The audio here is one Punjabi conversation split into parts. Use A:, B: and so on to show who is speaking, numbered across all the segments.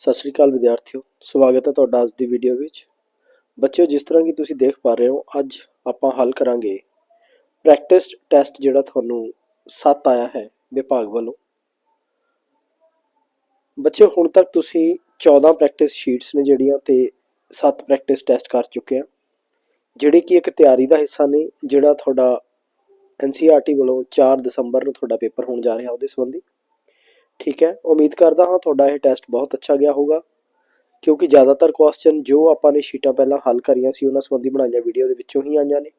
A: ਸਤਿ ਸ਼੍ਰੀ ਅਕਾਲ ਵਿਦਿਆਰਥੀਓ, ਸਵਾਗਤ ਹੈ ਤੁਹਾਡਾ ਅੱਜ ਦੀ ਵੀਡੀਓ ਵਿੱਚ। ਬੱਚਿਓ, ਜਿਸ ਤਰ੍ਹਾਂ ਕਿ ਤੁਸੀਂ ਦੇਖ ਪਾ ਰਹੇ ਹੋ, ਅੱਜ ਆਪਾਂ ਹੱਲ ਕਰਾਂਗੇ ਪ੍ਰੈਕਟਿਸ ਟੈਸਟ ਜਿਹੜਾ ਤੁਹਾਨੂੰ 7 ਆਇਆ ਹੈ ਵਿਭਾਗ ਵੱਲੋਂ। ਬੱਚਿਓ, ਹੁਣ ਤੱਕ ਤੁਸੀਂ 14 ਪ੍ਰੈਕਟਿਸ ਸ਼ੀਟਸ ਨੇ ਜਿਹੜੀਆਂ ਤੇ 7 ਪ੍ਰੈਕਟਿਸ ਟੈਸਟ ਕਰ ਚੁੱਕੇ ਆ, ਜਿਹੜੇ ਕਿ ਇੱਕ ਤਿਆਰੀ ਦਾ ਹਿੱਸਾ ਨੇ, ਜਿਹੜਾ ਤੁਹਾਡਾ NCERT ਵੱਲੋਂ 4 ਦਸੰਬਰ ਨੂੰ ਤੁਹਾਡਾ ਪੇਪਰ ਹੋਣ ਜਾ ਰਿਹਾ ਉਹਦੇ ਸੰਬੰਧੀ। ਠੀਕ ਹੈ? ਉਮੀਦ ਕਰਦਾ ਹਾਂ ਤੁਹਾਡਾ ਇਹ ਟੈਸਟ ਬਹੁਤ ਅੱਛਾ ਗਿਆ ਹੋਊਗਾ, ਕਿਉਂਕਿ ਜ਼ਿਆਦਾਤਰ ਕੁਐਸਚਨ ਜੋ ਆਪਾਂ ਨੇ ਸ਼ੀਟਾਂ ਪਹਿਲਾਂ ਹੱਲ ਕਰੀਆਂ ਸੀ, ਉਹਨਾਂ ਸੰਬੰਧੀ ਬਣਾਈਆਂ ਵੀਡੀਓ ਦੇ ਵਿੱਚੋਂ ਹੀ ਆਈਆਂ ਨੇ।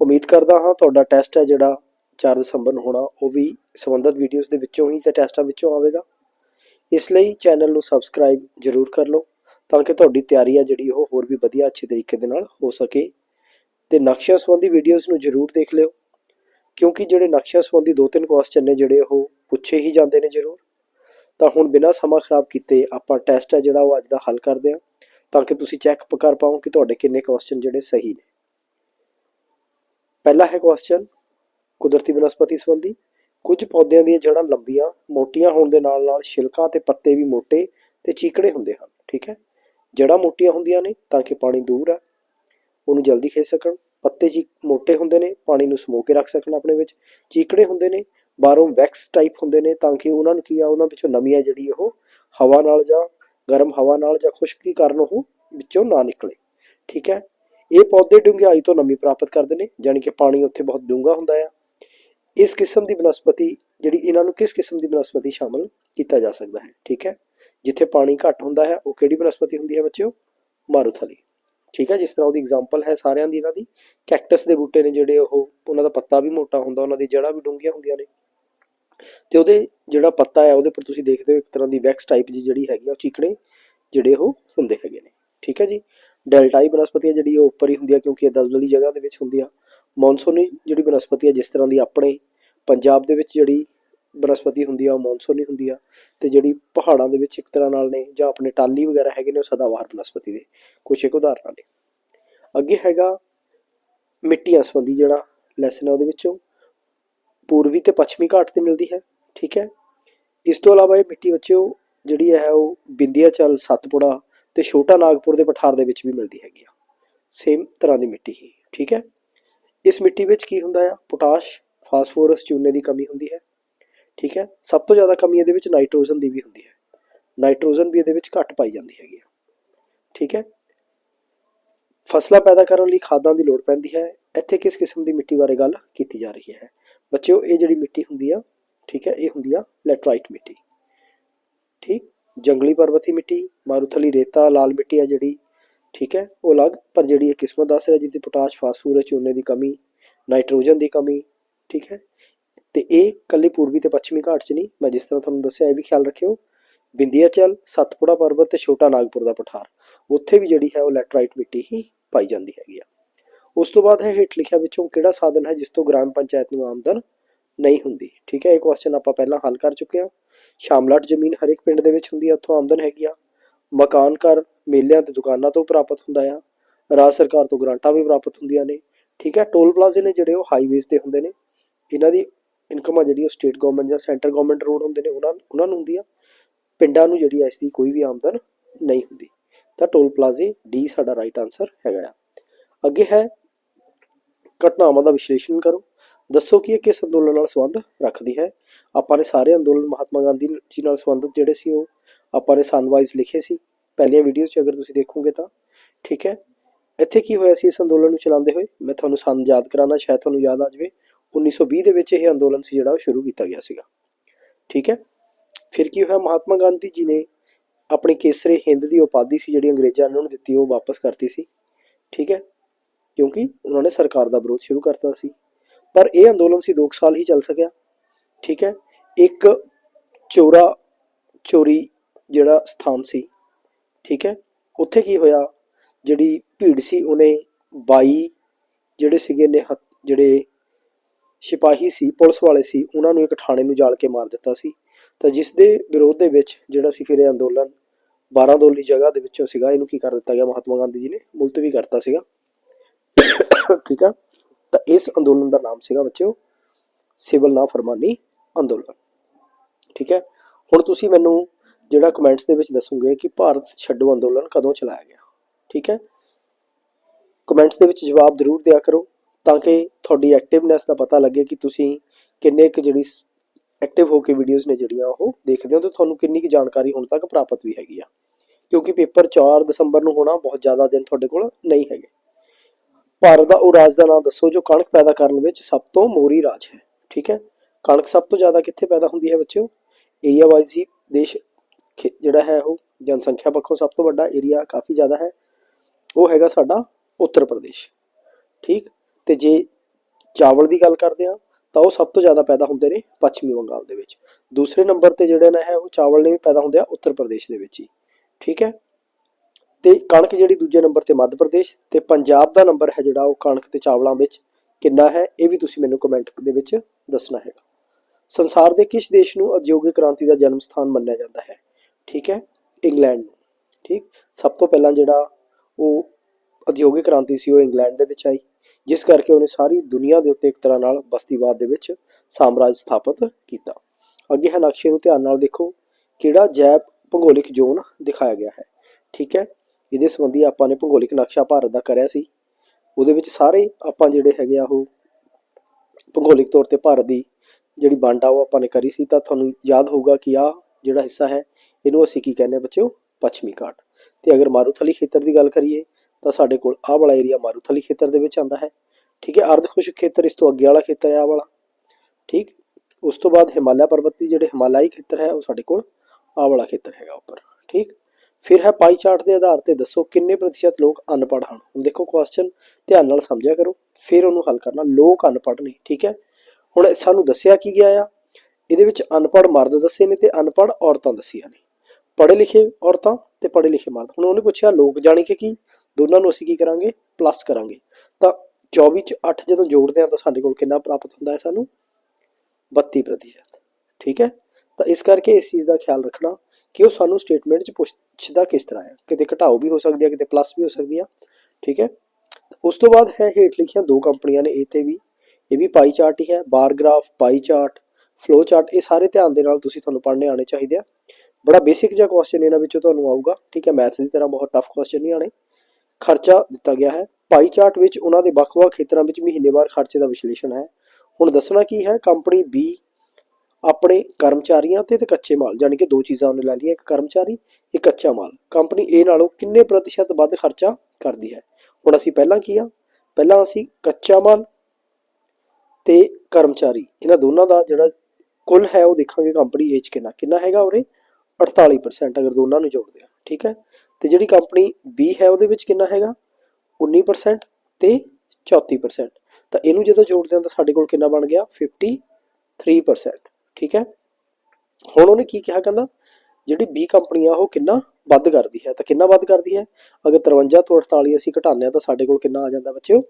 A: ਉਮੀਦ ਕਰਦਾ ਹਾਂ ਤੁਹਾਡਾ ਟੈਸਟ ਹੈ ਜਿਹੜਾ 4 ਦਸੰਬਰ ਨੂੰ ਹੋਣਾ, ਉਹ ਵੀ ਸੰਬੰਧਿਤ ਵੀਡੀਓਜ਼ ਦੇ ਵਿੱਚੋਂ ਹੀ ਤੇ ਟੈਸਟਾਂ ਵਿੱਚੋਂ ਆਵੇਗਾ। ਇਸ ਲਈ ਚੈਨਲ ਨੂੰ ਸਬਸਕ੍ਰਾਈਬ ਜ਼ਰੂਰ ਕਰ ਲਓ, ਤਾਂ ਕਿ ਤੁਹਾਡੀ ਤਿਆਰੀ ਆ ਜਿਹੜੀ ਉਹ ਹੋਰ ਵੀ ਵਧੀਆ ਅੱਛੇ ਤਰੀਕੇ ਦੇ ਨਾਲ ਹੋ ਸਕੇ। ਤੇ ਨਕਸ਼ਾ ਸੰਬੰਧੀ ਵੀਡੀਓਜ਼ ਨੂੰ ਜ਼ਰੂਰ ਦੇਖ ਲਿਓ, ਕਿਉਂਕਿ ਜਿਹੜੇ ਨਕਸ਼ਾ ਸੰਬੰਧੀ ਦੋ ਤਿੰਨ ਕੁਐਸਚਨ ਨੇ ਜਿਹੜੇ ਉਹ ਪੁੱਛੇ ਹੀ ਜਾਂਦੇ ਨੇ ਜ਼ਰੂਰ। ਤਾਂ ਹੁਣ ਬਿਨਾਂ ਸਮਾਂ ਖਰਾਬ ਕੀਤੇ ਆਪਾਂ ਟੈਸਟ ਹੈ ਜਿਹੜਾ ਉਹ ਅੱਜ ਦਾ ਹੱਲ ਕਰਦੇ ਹਾਂ। ਤਾਂ ਕਿ ਤੁਸੀਂ ਚੈੱਕ ਕਰ ਪਾਓ ਕਿ ਤੁਹਾਡੇ ਕਿੰਨੇ ਕੁਐਸਚਨ ਜਿਹੜੇ ਸਹੀ ਨੇ। ਪਹਿਲਾ ਹੈ ਕੁਐਸਚਨ ਕੁਦਰਤੀ ਬਨਸਪਤੀ ਸੰਬੰਧੀ। ਕੁਝ ਪੌਦਿਆਂ ਦੀਆਂ ਜੜ੍ਹਾਂ ਲੰਬੀਆਂ, ਮੋਟੀਆਂ ਹੋਣ ਦੇ ਨਾਲ ਨਾਲ ਛਿਲਕਾ ਤੇ ਪੱਤੇ ਵੀ ਮੋਟੇ ਤੇ ਚੀਕੜੇ ਹੁੰਦੇ ਹਨ, ਠੀਕ ਹੈ? ਜੜ੍ਹਾਂ ਮੋਟੀਆਂ ਹੁੰਦੀਆਂ ਨੇ ਤਾਂ ਕਿ ਪਾਣੀ ਦੂਰ ਆ ਉਹਨੂੰ ਜਲਦੀ ਖਿੱਚ ਸਕਣ। ਪੱਤੇ ਜੀ ਮੋਟੇ ਹੁੰਦੇ ਨੇ, ਪਾਣੀ ਨੂੰ ਸਮੋ ਕੇ ਰੱਖ ਸਕਣ ਆਪਣੇ ਵਿੱਚ। ਚੀਕੜੇ ਹੁੰਦੇ ਨੇ ਬਾਹਰੋਂ ਵੈਕਸ ਟਾਈਪ ਹੁੰਦੇ ਨੇ ਤਾਂ ਕਿ ਉਹਨਾਂ ਨੂੰ ਕੀ ਆ, ਉਹਨਾਂ ਵਿੱਚੋਂ ਨਮੀ ਆ ਜਿਹੜੀ ਉਹ, ਹਵਾ ਨਾਲ ਜਾਂ ਗਰਮ ਹਵਾ ਨਾਲ ਜਾਂ ਖੁਸ਼ਕੀ ਕਾਰਨ ਉਹ ਵਿੱਚੋਂ ਨਾ ਨਿਕਲੇ। ਠੀਕ ਹੈ? ਇਹ ਪੌਦੇ ਡੂੰਘਾਈ ਤੋਂ ਨਮੀ ਪ੍ਰਾਪਤ ਕਰਦੇ ਨੇ ਯਾਨੀ ਕਿ ਪਾਣੀ ਉੱਥੇ ਬਹੁਤ ਡੂੰਘਾ ਹੁੰਦਾ ਹੈ ਇਸ ਕਿਸਮ ਦੀ ਬਨਸਪਤੀ ਜਿਹੜੀ ਇਹਨਾਂ ਨੂੰ ਕਿਸ ਕਿਸਮ ਦੀ ਬਨਸਪਤੀ ਸ਼ਾਮਲ ਕੀਤਾ ਜਾ ਸਕਦਾ ਹੈ? ਠੀਕ ਹੈ? ਜਿੱਥੇ ਪਾਣੀ ਘੱਟ ਹੁੰਦਾ ਹੈ, ਉਹ ਕਿਹੜੀ ਬਨਸਪਤੀ ਹੁੰਦੀ ਹੈ ਬੱਚਿਓ? ਮਾਰੂਥਲੀ। ਠੀਕ ਹੈ? ਜਿਸ ਤਰ੍ਹਾਂ ਉਹਦੀ ਐਗਜ਼ਾਮਪਲ ਹੈ ਸਾਰਿਆਂ ਦੀ ਇਹਨਾਂ ਦੀ। ਕੈਕਟਸ ਦੇ ਬੂਟੇ ਨੇ ਜਿਹੜੇ ਉਹ, ਉਹਨਾਂ ਦਾ ਪੱਤਾ ਵੀ ਮੋਟਾ ਹੁੰਦਾ, ਉਹਨਾਂ ਦੀ ਜੜ੍ਹਾਂ ਵੀ ਡੂੰਘੀਆਂ ਹੁੰਦੀਆਂ ਨੇ। ਤੇ ਉਹਦੇ ਜਿਹੜਾ ਪੱਤਾ ਹੈ, ਉਹਦੇ ਉੱਪਰ ਤੁਸੀਂ ਦੇਖਦੇ ਹੋ ਇੱਕ ਤਰ੍ਹਾਂ ਦੀ ਵੈਕਸ ਟਾਈਪ ਜੀ ਜਿਹੜੀ ਹੈਗੀ ਆ, ਉਹ ਚੀਕਣੇ ਜਿਹੜੇ ਉਹ ਹੁੰਦੇ ਹੈਗੇ ਨੇ। ਠੀਕ ਹੈ ਜੀ? ਡੈਲਟਾਈ e ਬਨਸਪਤੀ ਜਿਹੜੀ ਉਹ ਉੱਪਰ ਹੀ ਹੁੰਦੀ ਆ ਕਿਉਂਕਿ ਇਹ ਦਲਦਲੀ ਜਗ੍ਹਾ ਦੇ ਵਿੱਚ ਹੁੰਦੀ ਆ ਮੌਨਸੂਨੀ ਜਿਹੜੀ ਬਨਸਪਤੀ ਆ ਜਿਸ ਤਰ੍ਹਾਂ ਦੀ ਆਪਣੇ ਪੰਜਾਬ ਦੇ ਵਿੱਚ ਜਿਹੜੀ ਬਨਸਪਤੀ ਹੁੰਦੀ ਆ, ਉਹ ਮੌਨਸੂਨੀ e ਹੁੰਦੀ ਆ, ਤੇ ਜਿਹੜੀ ਪਹਾੜਾਂ ਦੇ ਵਿੱਚ ਇੱਕ ਤਰ੍ਹਾਂ ਨਾਲ ਨੇ, ਜਾਂ ਆਪਣੇ ਟਾਲੀ ਵਗੈਰਾ ਹੈਗੇ ਨੇ, ਉਹ ਸਦਾਬਹਾਰ ਬਨਸਪਤੀ ਦੇ। ਕੁਝ ਇੱਕ ਉਦਾਹਰਨਾਂ ਨੇ ਅੱਗੇ ਹੈਗਾ ਮਿੱਟੀਆਂ ਸੰਬੰਧੀ ਜਿਹੜਾ ਲੈਸਨ ਹੈ ਉਹਦੇ ਵਿੱਚੋਂ। ਪੂਰਬੀ ਤੇ ਪੱਛਮੀ ਘਾਟ ਤੇ ਮਿਲਦੀ ਹੈ, ਠੀਕ ਹੈ। ਇਸ ਤੋਂ ਇਲਾਵਾ ਇਹ ਮਿੱਟੀ ਬੱਚਿਓ ਜਿਹੜੀ ਹੈ ਉਹ ਬਿੰਦੀਆਚਲ ਸਤਪੁੜਾ ਤੇ ਛੋਟਾ ਨਾਗਪੁਰ ਦੇ ਪਠਾਰ ਦੇ ਵਿੱਚ ਵੀ ਮਿਲਦੀ ਹੈਗੀ ਆ। ਸੇਮ ਤਰ੍ਹਾਂ ਦੀ ਮਿੱਟੀ ਹੀ, ਠੀਕ ਹੈ। ਇਸ ਮਿੱਟੀ ਵਿੱਚ ਕੀ ਹੁੰਦਾ ਆ? ਪੋਟਾਸ਼, ਫਾਸਫੋਰਸ, ਚੂਨੇ ਦੀ ਕਮੀ ਹੁੰਦੀ ਹੈ, ਠੀਕ ਹੈ। ਸਭ ਤੋਂ ਜ਼ਿਆਦਾ ਕਮੀ ਇਹਦੇ ਵਿੱਚ ਨਾਈਟ੍ਰੋਜਨ ਦੀ ਵੀ ਹੁੰਦੀ ਹੈ। ਨਾਈਟ੍ਰੋਜਨ ਵੀ ਇਹਦੇ ਵਿੱਚ ਘੱਟ ਪਾਈ ਜਾਂਦੀ ਹੈਗੀ ਆ, ਠੀਕ ਹੈ। ਫਸਲਾਂ ਪੈਦਾ ਕਰਨ ਲਈ ਖਾਦਾਂ ਦੀ ਲੋੜ ਪੈਂਦੀ ਹੈ। ਇੱਥੇ ਕਿਸ ਕਿਸਮ ਦੀ ਮਿੱਟੀ ਬਾਰੇ ਗੱਲ ਕੀਤੀ ਜਾ ਰਹੀ ਹੈ? ਬੱਚਿਓ, ਇਹ ਜਿਹੜੀ ਮਿੱਟੀ ਹੁੰਦੀ ਆ, ਠੀਕ ਹੈ, ਇਹ ਹੁੰਦੀ ਆ ਲੈਟਰਾਈਟ ਮਿੱਟੀ। ਠੀਕ, ਜੰਗਲੀ ਪਰਬਤੀ ਮਿੱਟੀ, ਮਾਰੂਥਲੀ ਰੇਤਾ, ਲਾਲ ਮਿੱਟੀ ਆ ਜਿਹੜੀ, ਠੀਕ ਹੈ, ਉਹ ਅਲੱਗ, ਪਰ ਜਿਹੜੀ ਇਹ ਕਿਸਮਤ ਦੱਸ ਰਿਹਾ, ਜਿਹਦੇ ਪੋਟਾਸ਼, ਫਾਸਫੋਰਸ, ਚੂਨੇ ਦੀ ਕਮੀ, ਨਾਈਟ੍ਰੋਜਨ ਦੀ ਕਮੀ, ਠੀਕ ਹੈ। ਤੇ ਇਹ ਕੱਲੀ ਪੂਰਬੀ ਤੇ ਪੱਛਮੀ ਘਾਟ 'ਚ ਨਹੀਂ, ਮੈਂ ਜਿਸ ਤਰ੍ਹਾਂ ਤੁਹਾਨੂੰ ਦੱਸਿਆ, ਇਹ ਵੀ ਖਿਆਲ ਰੱਖਿਓ। ਬਿੰਦੀਆਚਲ, ਸਤਪੁੜਾ ਪਰਬਤ ਤੇ ਛੋਟਾ ਨਾਗਪੁਰ ਦਾ ਪਠਾਰ, ਉੱਥੇ ਵੀ ਜਿਹੜੀ ਹੈ ਉਹ ਲੈਟਰਾਈਟ ਮਿੱਟੀ ਹੀ ਪਾਈ ਜਾਂਦੀ ਹੈਗੀ ਆ। ਉਸ ਤੋਂ ਬਾਅਦ ਹੈ ਹੇਠ ਲਿਖਿਆ ਵਿੱਚੋਂ ਕਿਹੜਾ ਸਾਧਨ ਹੈ ਜਿਸ ਤੋਂ ਗ੍ਰਾਮ ਪੰਚਾਇਤ ਨੂੰ ਆਮਦਨ ਨਹੀਂ ਹੁੰਦੀ? ਠੀਕ ਹੈ, ਇਹ ਕੁਐਸਚਨ ਆਪਾਂ ਪਹਿਲਾਂ ਹੱਲ ਕਰ ਚੁੱਕੇ ਹਾਂ। ਸ਼ਾਮਲਾਟ ਜ਼ਮੀਨ ਹਰ ਇੱਕ ਪਿੰਡ ਦੇ ਵਿੱਚ ਹੁੰਦੀ ਆ ਉੱਥੋਂ ਆਮਦਨ ਹੈਗੀ ਆ। ਮਕਾਨ ਘਰ, ਮੇਲਿਆਂ ਤੇ ਦੁਕਾਨਾਂ ਤੋਂ ਪ੍ਰਾਪਤ ਹੁੰਦਾ ਆ। ਰਾਜ ਸਰਕਾਰ ਤੋਂ ਗ੍ਰਾਂਟਾਂ ਵੀ ਪ੍ਰਾਪਤ ਹੁੰਦੀਆਂ ਨੇ। ਠੀਕ ਹੈ, ਟੋਲ ਪਲਾਜ਼ੇ ਨੇ ਜਿਹੜੇ ਉਹ ਹਾਈਵੇਜ਼ ਤੇ ਹੁੰਦੇ ਨੇ। ਇਹਨਾਂ ਦੀ ਇਨਕਮ ਆ ਜਿਹੜੀ ਉਹ ਸਟੇਟ ਗਵਰਨਮੈਂਟ ਜਾਂ ਸੈਂਟਰ ਗਵਰਨਮੈਂਟ ਰੋਡ ਹੁੰਦੇ ਨੇ, ਉਹਨਾਂ ਉਹਨਾਂ ਨੂੰ ਹੁੰਦੀ ਆ। ਪਿੰਡਾਂ ਨੂੰ ਜਿਹੜੀ ਆ ਇਸ ਦੀ ਕੋਈ ਵੀ ਆਮਦਨ ਨਹੀਂ ਹੁੰਦੀ। ਤਾਂ ਟੋਲ ਪਲਾਜ਼ੇ ਡੀ ਸਾਡਾ ਰਾਈਟ ਆਨਸਰ ਹੈਗਾ ਆ। ਅੱਗੇ ਹੈ ਘਟਨਾਵਾਂ ਦਾ ਵਿਸ਼ਲੇਸ਼ਣ ਕਰੋ। ਦੱਸੋ ਕਿ ਇਹ ਕਿਸ ਅੰਦੋਲਨ ਨਾਲ ਸੰਬੰਧ ਰੱਖਦੀ ਹੈ? ਆਪਾਂ ਨੇ ਸਾਰੇ ਅੰਦੋਲਨ ਮਹਾਤਮਾ ਗਾਂਧੀ ਜੀ ਨਾਲ ਸੰਬੰਧਿਤ ਜਿਹੜੇ ਸੀ ਉਹ ਆਪਾਂ ਨੇ ਸਨਵਾਈਜ਼ ਲਿਖੇ ਸੀ। ਪਹਿਲੀਆਂ ਵੀਡੀਓਜ਼ 'ਚ ਅਗਰ ਤੁਸੀਂ ਦੇਖੋਗੇ ਤਾਂ। ਠੀਕ ਹੈ? ਇੱਥੇ ਕੀ ਹੋਇਆ ਸੀ ਇਸ ਅੰਦੋਲਨ ਨੂੰ ਚਲਾਉਂਦੇ ਹੋਏ? ਮੈਂ ਤੁਹਾਨੂੰ ਸੰਨ ਯਾਦ ਕਰਾਉਣਾ, ਸ਼ਾਇਦ ਤੁਹਾਨੂੰ ਯਾਦ ਆ ਜਾਵੇ। 1920 ਦੇ ਵਿੱਚ ਇਹ ਅੰਦੋਲਨ ਸੀ ਜਿਹੜਾ ਉਹ ਸ਼ੁਰੂ ਕੀਤਾ ਗਿਆ ਸੀਗਾ। ਠੀਕ ਹੈ? ਫਿਰ ਕੀ ਹੋਇਆ? ਮਹਾਤਮਾ ਗਾਂਧੀ ਜੀ ਨੇ ਆਪਣੀ ਕੇਸਰੇ ਹਿੰਦ ਦੀ ਉਪਾਧੀ ਸੀ ਜਿਹੜੀ ਅੰਗਰੇਜ਼ਾਂ ਨੇ ਉਹਨਾਂ ਨੂੰ ਦਿੱਤੀ, ਉਹ ਵਾਪਸ ਕਰਤੀ ਸੀ। ਠੀਕ ਹੈ? ਕਿਉਂਕਿ ਉਹਨਾਂ ਨੇ ਸਰਕਾਰ ਦਾ ਵਿਰੋਧ ਸ਼ੁਰੂ ਕਰਤਾ ਸੀ। ਪਰ ਇਹ ਅੰਦੋਲਨ ਸੀ 2 ਸਾਲ ਹੀ ਚੱਲ ਸਕਿਆ। ਠੀਕ ਹੈ? ਇੱਕ ਚੋਰਾ, ਚੋਰੀ ਜਿਹੜਾ ਸਥਾਨ ਸੀ। ਠੀਕ ਹੈ? ਉੱਥੇ ਕੀ ਹੋਇਆ? ਜਿਹੜੀ ਭੀੜ ਸੀ, ਉਹਨੇ 22 ਜਿਹੜੇ ਸੀਗੇ ਨੇ ਜਿਹੜੇ ਸਿਪਾਹੀ ਸੀ, ਪੁਲਿਸ ਵਾਲੇ ਸੀ, ਉਹਨਾਂ ਨੂੰ ਇੱਕ ਥਾਣੇ ਨੂੰ ਜਾਲ ਕੇ ਮਾਰ ਦਿੱਤਾ ਸੀ। ਤਾਂ ਜਿਸ ਦੇ ਵਿਰੋਧ ਦੇ ਵਿੱਚ ਜਿਹੜਾ ਸੀ ਫਿਰ ਇਹ ਅੰਦੋਲਨ 12 ਦੋਲੀ ਜਗ੍ਹਾ ਦੇ ਵਿੱਚੋਂ ਸੀਗਾ, ਇਹਨੂੰ ਕੀ ਕਰ ਦਿੱਤਾ ਗਿਆ? ਮਹਾਤਮਾ ਗਾਂਧੀ ਜੀ ਨੇ ਮੁਲਤਵੀ ਕਰਤਾ ਸੀਗਾ। ਠੀਕ ਆ? ਤਾਂ ਇਸ ਅੰਦੋਲਨ ਦਾ ਨਾਮ ਸੀਗਾ ਬੱਚਿਓ ਸਿਵਲ ਨਾ ਫਰਮਾਨੀ ਅੰਦੋਲਨ। ਠੀਕ ਹੈ ਹੁਣ ਤੁਸੀਂ ਮੈਨੂੰ ਜਿਹੜਾ ਕਮੈਂਟਸ ਦੇ ਵਿੱਚ ਦੱਸੋਗੇ ਕਿ ਭਾਰਤ ਛੱਡੋ ਅੰਦੋਲਨ ਕਦੋਂ ਚਲਾਇਆ ਗਿਆ? ਠੀਕ ਹੈ ਕਮੈਂਟਸ ਦੇ ਵਿੱਚ ਜਵਾਬ ਜ਼ਰੂਰ ਦਿਆ ਕਰੋ ਤਾਂ ਕਿ ਤੁਹਾਡੀ ਐਕਟਿਵਨੈਸ ਦਾ ਪਤਾ ਲੱਗੇ ਕਿ ਤੁਸੀਂ ਕਿੰਨੇ ਕੁ ਜਿਹੜੀ ਐਕਟਿਵ ਹੋ ਕੇ ਵੀਡੀਓਜ਼ ਨੇ ਜਿਹੜੀਆਂ ਉਹ ਦੇਖਦੇ ਹੋ ਤੇ ਤੁਹਾਨੂੰ ਕਿੰਨੀ ਕੁ ਜਾਣਕਾਰੀ ਹੁਣ ਤੱਕ ਪ੍ਰਾਪਤ ਵੀ ਹੈਗੀ ਆ। ਕਿਉਂਕਿ ਪੇਪਰ 4 ਦਸੰਬਰ ਨੂੰ ਹੋਣਾ ਬਹੁਤ ਜ਼ਿਆਦਾ ਦਿਨ ਤੁਹਾਡੇ ਕੋਲ ਨਹੀਂ ਹੈਗੇ। ਭਾਰਤ ਦਾ ਉਹ ਰਾਜ ਦਾ ਨਾਮ ਦੱਸੋ ਜੋ ਕਣਕ ਪੈਦਾ ਕਰਨ ਵਿੱਚ ਸਭ ਤੋਂ ਮੋਰੀ ਰਾਜ ਹੈ, ਠੀਕ ਹੈ? ਕਣਕ ਸਭ ਤੋਂ ਜ਼ਿਆਦਾ ਕਿੱਥੇ ਪੈਦਾ ਹੁੰਦੀ ਹੈ ਬੱਚਿਓ? ਏਰੀਆ ਵਾਈਜ਼ ਹੀ ਦੇਸ਼ ਜਿਹੜਾ ਹੈ ਉਹ ਜਨਸੰਖਿਆ ਪੱਖੋਂ ਸਭ ਤੋਂ ਵੱਡਾ ਏਰੀਆ ਕਾਫੀ ਜ਼ਿਆਦਾ ਹੈ। ਉਹ ਹੈਗਾ ਸਾਡਾ ਉੱਤਰ ਪ੍ਰਦੇਸ਼, ਠੀਕ? ਤੇ ਜੇ ਚਾਵਲ ਦੀ ਗੱਲ ਕਰਦੇ ਆ ਤਾਂ ਉਹ ਸਭ ਤੋਂ ਜ਼ਿਆਦਾ ਪੈਦਾ ਹੁੰਦੇ ਨੇ ਪੱਛਮੀ ਬੰਗਾਲ ਦੇ ਵਿੱਚ। ਦੂਸਰੇ ਨੰਬਰ ਤੇ ਜਿਹੜੇ ਨੇ ਹੈ ਉਹ ਚਾਵਲ ਨੇ ਵੀ ਪੈਦਾ ਹੁੰਦੇ ਆ ਉੱਤਰ ਪ੍ਰਦੇਸ਼ ਦੇ ਵਿੱਚ ਹੀ, ਠੀਕ ਹੈ? ਤੇ ਕਣਕ ਜਿਹੜੀ ਦੂਜੇ ਨੰਬਰ ਤੇ ਮੱਧ ਪ੍ਰਦੇਸ਼ ਤੇ ਪੰਜਾਬ ਦਾ ਨੰਬਰ ਹੈ ਜਿਹੜਾ ਉਹ ਕਣਕ ਤੇ ਚਾਵਲਾਂ ਵਿੱਚ ਕਿੰਨਾ ਹੈ, ਇਹ ਵੀ ਤੁਸੀਂ ਮੈਨੂੰ ਕਮੈਂਟ ਦੇ ਵਿੱਚ ਦੱਸਣਾ ਹੈਗਾ। ਸੰਸਾਰ ਦੇ ਕਿਸ ਦੇਸ਼ ਨੂੰ ਉਦਯੋਗਿਕ ਕ੍ਰਾਂਤੀ ਦਾ ਜਨਮ ਸਥਾਨ ਮੰਨਿਆ ਜਾਂਦਾ ਹੈ? ਠੀਕ ਹੈ, ਇੰਗਲੈਂਡ ਨੂੰ। ਠੀਕ, ਸਭ ਤੋਂ ਪਹਿਲਾਂ ਜਿਹੜਾ ਉਹ ਉਦਯੋਗਿਕ ਕ੍ਰਾਂਤੀ ਸੀ, ਉਹ ਇੰਗਲੈਂਡ ਦੇ ਵਿੱਚ ਆਈ, ਜਿਸ ਕਰਕੇ ਉਹਨੇ ਸਾਰੀ ਦੁਨੀਆ ਦੇ ਉੱਤੇ ਇੱਕ ਤਰ੍ਹਾਂ ਨਾਲ ਬਸਤੀਵਾਦ ਦੇ ਵਿੱਚ ਸਾਮਰਾਜ ਸਥਾਪਿਤ ਕੀਤਾ। ਅੱਗੇ ਹੈ ਨਕਸ਼ੇ ਨੂੰ ਧਿਆਨ ਨਾਲ ਦੇਖੋ ਕਿਹੜਾ ਜੈਵ ਭੂਗੋਲਿਕ ਜ਼ੋਨ ਦਿਖਾਇਆ ਗਿਆ ਹੈ। ਠੀਕ ਹੈ ਇਹਦੇ ਸੰਬੰਧੀ ਆਪਾਂ ਨੇ ਭੂਗੋਲਿਕ ਨਕਸ਼ਾ ਭਾਰਤ ਦਾ ਕਰਿਆ ਸੀ। ਉਹਦੇ ਵਿੱਚ ਸਾਰੇ ਆਪਾਂ ਜਿਹੜੇ ਹੈਗੇ ਆ ਉਹ ਭੂਗੋਲਿਕ ਤੌਰ ਤੇ ਭਾਰਤ ਦੀ ਜਿਹੜੀ ਵੰਡ ਆ ਉਹ ਆਪਾਂ ਨੇ ਕਰੀ ਸੀ। ਤਾਂ ਤੁਹਾਨੂੰ ਯਾਦ ਹੋਊਗਾ ਕਿ ਆ ਜਿਹੜਾ ਹਿੱਸਾ ਹੈ, ਇਹਨੂੰ ਅਸੀਂ ਕੀ ਕਹਿੰਦੇ ਆ ਬੱਚਿਓ? ਪੱਛਮੀ ਘਾਟ। ਤੇ ਅਗਰ ਮਾਰੂਥਲੀ ਖੇਤਰ ਦੀ ਗੱਲ ਕਰੀਏ, ਤਾਂ ਸਾਡੇ ਕੋਲ ਆਹ ਵਾਲਾ ਏਰੀਆ ਮਾਰੂਥਲੀ ਖੇਤਰ ਦੇ ਵਿੱਚ ਆਉਂਦਾ ਹੈ। ਠੀਕ ਹੈ, ਅਰਧ ਖੁਸ਼ਕ ਖੇਤਰ ਇਸ ਤੋਂ ਅੱਗੇ ਵਾਲਾ ਖੇਤਰ ਹੈ ਆਹ ਵਾਲਾ। ਠੀਕ, ਉਸ ਤੋਂ ਬਾਅਦ ਹਿਮਾਲਿਆ ਪਰਬਤ ਦੀ ਜਿਹੜੇ ਹਿਮਾਲਾਈ ਖੇਤਰ ਹੈ, ਉਹ ਸਾਡੇ ਕੋਲ ਆਹ ਵਾਲਾ ਖੇਤਰ ਹੈਗਾ ਉੱਪਰ। ਠੀਕ ਫਿਰ ਹੈ ਪਾਈ ਚਾਰਟ ਦੇ ਆਧਾਰ ਤੇ ਦੱਸੋ ਕਿੰਨੇ ਪ੍ਰਤੀਸ਼ਤ ਲੋਕ ਅਨਪੜ੍ਹ ਹਨ। ਹੁਣ ਦੇਖੋ ਕੁਐਸਚਨ ਧਿਆਨ ਨਾਲ ਸਮਝਿਆ ਕਰੋ, ਫਿਰ ਉਹਨੂੰ ਹੱਲ ਕਰਨਾ। ਲੋਕ ਅਨਪੜ੍ਹ ਨੇ, ਠੀਕ ਹੈ? ਹੁਣ ਸਾਨੂੰ ਦੱਸਿਆ ਕੀ ਗਿਆ ਆ? ਇਹਦੇ ਵਿੱਚ ਅਨਪੜ੍ਹ ਮਰਦ ਦੱਸੇ ਨੇ ਤੇ ਅਨਪੜ੍ਹ ਔਰਤਾਂ ਦੱਸੀਆਂ ਨੇ। ਪੜ੍ਹੇ ਲਿਖੇ ਔਰਤਾਂ ਤੇ ਪੜ੍ਹੇ ਲਿਖੇ ਮਰਦ। ਹੁਣ ਉਹਨੇ ਪੁੱਛਿਆ, ਲੋਕ ਜਾਣੀ ਕਿ ਕੀ? ਦੋਨਾਂ ਨੂੰ ਅਸੀਂ ਕੀ ਕਰਾਂਗੇ? ਪਲੱਸ ਕਰਾਂਗੇ। ਤਾਂ 24 ਚ 8 ਜਦੋਂ ਜੋੜਦੇ ਹਾਂ ਤਾਂ ਸਾਡੇ ਕੋਲ ਕਿੰਨਾ ਪ੍ਰਾਪਤ ਹੁੰਦਾ ਹੈ ਸਾਨੂੰ? 32% ਠੀਕ ਹੈ? ਤਾਂ ਇਸ ਕਰਕੇ ਇਸ ਚੀਜ਼ ਦਾ ਖਿਆਲ ਰੱਖਣਾ ਕਿ ਉਹ ਸਾਨੂੰ ਸਟੇਟਮੈਂਟ ਚ ਪੁੱਛ ਪੁੱਛਦਾ ਕਿਸ ਤਰ੍ਹਾਂ ਹੈ? ਕਿਤੇ ਘਟਾਓ ਵੀ ਹੋ ਸਕਦੀ ਹੈ ਕਿਤੇ ਪਲੱਸ ਵੀ ਹੋ ਸਕਦੀ ਹੈ ਠੀਕ ਹੈ? ਉਸ ਤੋਂ ਬਾਅਦ ਹੈ ਹੇਠ ਲਿਖੀਆਂ ਦੋ ਕੰਪਨੀਆਂ ਨੇ, ਇਹ ਤੇ ਵੀ, ਇਹ ਵੀ ਪਾਈ ਚਾਰਟ ਹੀ ਹੈ bar graph pie chart flow chart ਇਹ ਸਾਰੇ ਧਿਆਨ ਦੇ ਨਾਲ ਤੁਸੀਂ ਤੁਹਾਨੂੰ ਪੜ੍ਹਨੇ ਆਣੇ ਚਾਹੀਦੇ ਆ। ਬੜਾ ਬੇਸਿਕ ਜਿਹਾ ਕੁਐਸਚਨ ਇਹਨਾਂ ਵਿੱਚੋਂ ਤੁਹਾਨੂੰ ਆਊਗਾ, ਠੀਕ ਹੈ? ਮੈਥ ਦੀ ਤਰ੍ਹਾਂ ਬਹੁਤ ਟਫ ਕੁਐਸਚਨ ਨਹੀਂ ਆਣੇ ਖਰਚਾ ਦਿੱਤਾ ਗਿਆ ਹੈ। ਪਾਈ ਚਾਰਟ ਵਿੱਚ ਉਹਨਾਂ ਦੇ ਵੱਖ-ਵੱਖ ਖੇਤਰਾਂ ਵਿੱਚ ਮਹੀਨੇਵਾਰ ਖਰਚੇ ਦਾ ਵਿਸ਼ਲੇਸ਼ਣ ਹੈ। ਹੁਣ ਦੱਸਣਾ ਕੀ ਹੈ, ਕੰਪਨੀ B ਆਪਣੇ ਕਰਮਚਾਰੀਆਂ ਤੇ ਤੇ ਕੱਚੇ ਮਾਲ ਯਾਨੀ ਕਿ ਦੋ ਚੀਜ਼ਾਂ ਉਹਨੇ ਲੈ ਲਈਆਂ, ਇੱਕ ਕਰਮਚਾਰੀ, ਇੱਕ ਕੱਚਾ ਮਾਲ। ਕੰਪਨੀ A ਨਾਲੋਂ ਕਿੰਨੇ ਪ੍ਰਤੀਸ਼ਤ ਵੱਧ ਖਰਚਾ ਕਰਦੀ ਹੈ? ਹੁਣ ਅਸੀਂ ਪਹਿਲਾਂ ਕੀ ਆ? ਪਹਿਲਾਂ ਅਸੀਂ ਕੱਚਾ ਮਾਲ ਤੇ ਕਰਮਚਾਰੀ, ਇਹਨਾਂ ਦੋਨਾਂ ਦਾ ਜਿਹੜਾ ਕੁੱਲ ਹੈ ਉਹ ਦੇਖਾਂਗੇ ਕੰਪਨੀ A 'ਚ ਕਿੰਨਾ ਕਿੰਨਾ ਹੈਗਾ ਉਰੇ? 48% ਅਗਰ ਦੋਨਾਂ ਨੂੰ ਜੋੜਦੇ ਆ, ਠੀਕ ਹੈ? ਤੇ ਜਿਹੜੀ ਕੰਪਨੀ B ਹੈ ਉਹਦੇ ਵਿੱਚ ਕਿੰਨਾ ਹੈਗਾ? 19% ਤੇ 34% ਤਾਂ ਇਹਨੂੰ ਜਦੋਂ ਜੋੜਦੇ ਹਾਂ ਤਾਂ ਸਾਡੇ ਕੋਲ ਕਿੰਨਾ ਬਣ ਗਿਆ? 53% ਠੀਕ ਹੈ? ਹੁਣ ਉਹਨੇ ਕੀ ਕਿਹਾ ਕਹਿੰਦਾ? ਜਿਹੜੀ B ਕੰਪਨੀ ਆ ਉਹ ਕਿੰਨਾ ਵੱਧ ਕਰਦੀ ਹੈ? ਤਾਂ ਕਿੰਨਾ ਵੱਧ ਕਰਦੀ ਹੈ? ਅਗਰ 53 ਤੋਂ 48 ਅਸੀਂ ਘਟਾਉਂਦੇ ਹਾਂ ਤਾਂ ਸਾਡੇ ਕੋਲ ਕਿੰਨਾ ਆ ਜਾਂਦਾ ਬੱਚਿਓ?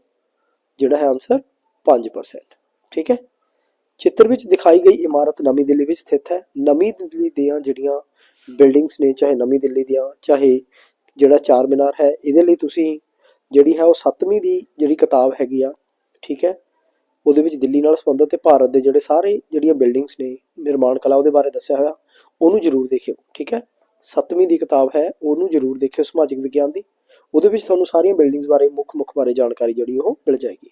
A: ਜਿਹੜਾ ਹੈ ਆਨਸਰ 5% ਠੀਕ ਹੈ? ਚਿੱਤਰ ਵਿੱਚ ਦਿਖਾਈ ਗਈ ਇਮਾਰਤ ਨਵੀਂ ਦਿੱਲੀ ਵਿੱਚ ਸਥਿਤ ਹੈ। ਨਵੀਂ ਦਿੱਲੀ ਦੀਆਂ ਜਿਹੜੀਆਂ ਬਿਲਡਿੰਗਸ ਨੇ, ਚਾਹੇ ਨਵੀਂ ਦਿੱਲੀ ਦੀਆਂ, ਚਾਹੇ ਜਿਹੜਾ ਚਾਰ ਮੀਨਾਰ ਹੈ, ਇਹਦੇ ਲਈ ਤੁਸੀਂ ਜਿਹੜੀ ਹੈ ਉਹ ਸੱਤਵੀਂ ਦੀ ਜਿਹੜੀ ਕਿਤਾਬ ਹੈਗੀ ਆ, ਠੀਕ ਹੈ? ਉਹਦੇ ਵਿੱਚ ਦਿੱਲੀ ਨਾਲ ਸੰਬੰਧਿਤ ਤੇ ਭਾਰਤ ਦੇ ਜਿਹੜੇ ਸਾਰੇ ਜਿਹੜੀਆਂ ਬਿਲਡਿੰਗਸ ਨੇ, ਨਿਰਮਾਣ ਕਲਾ ਉਹਦੇ ਬਾਰੇ ਦੱਸਿਆ ਹੋਇਆ, ਉਹਨੂੰ ਜ਼ਰੂਰ ਦੇਖਿਓ, ਠੀਕ ਹੈ? ਸੱਤਵੀਂ ਦੀ ਕਿਤਾਬ ਹੈ, ਉਹਨੂੰ ਜ਼ਰੂਰ ਦੇਖਿਓ ਸਮਾਜਿਕ ਵਿਗਿਆਨ ਦੀ। ਉਹਦੇ ਵਿੱਚ ਤੁਹਾਨੂੰ ਸਾਰੀਆਂ ਬਿਲਡਿੰਗਸ ਬਾਰੇ, ਮੁੱਖ ਮੁੱਖ ਬਾਰੇ ਜਾਣਕਾਰੀ ਜਿਹੜੀ ਉਹ ਮਿਲ ਜਾਏਗੀ।